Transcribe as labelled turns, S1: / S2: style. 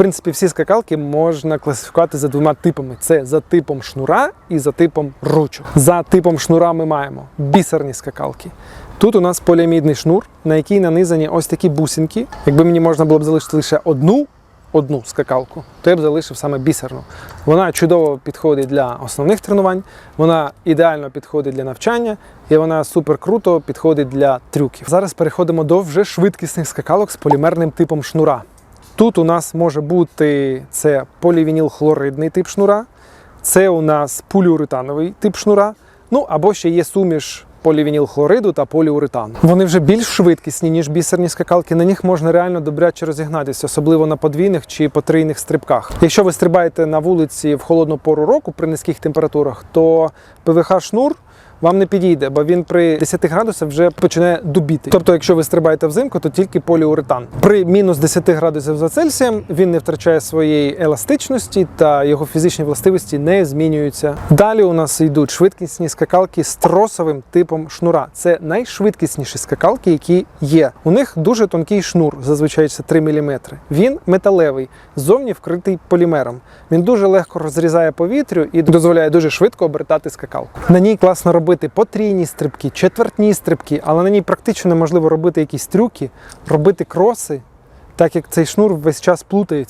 S1: принципі, всі скакалки можна класифікувати за двома типами: це за типом шнура і за типом ручок. За типом шнура ми маємо бісерні скакалки. Тут у нас поліамідний шнур, на який нанизані ось такі бусинки. Якби мені можна було б залишити лише одну. Одну скакалку, то я б залишив саме бісерну. Вона чудово підходить для основних тренувань, вона ідеально підходить для навчання і вона супер круто підходить для трюків. Зараз переходимо до вже швидкісних скакалок з полімерним типом шнура. Тут у нас може бути це полівініл-хлоридний тип шнура, це у нас поліуретановий тип шнура, ну або ще є суміш полівінілхлориду та поліуретану. Вони вже більш швидкісні, ніж бісерні скакалки. На них можна реально добряче розігнатися, особливо на подвійних чи потрійних стрибках. Якщо ви стрибаєте на вулиці в холодну пору року при низьких температурах, то ПВХ шнур вам не підійде, бо він при 10 градусах вже починає дубіти. Тобто, якщо ви стрибаєте взимку, то тільки поліуретан. При мінус 10 градусів за Цельсієм він не втрачає своєї еластичності та його фізичні властивості не змінюються. Далі у нас йдуть швидкісні скакалки з тросовим типом шнура. Це найшвидкісніші скакалки, які є. У них дуже тонкий шнур, зазвичай це 3 мм. Він металевий, ззовні вкритий полімером. Він дуже легко розрізає повітрю і дозволяє дуже швидко обертати скакалку. На ній класно робити потрійні стрибки, четвертні стрибки, але на ній практично неможливо робити якісь трюки, робити кроси, так як цей шнур весь час плутається.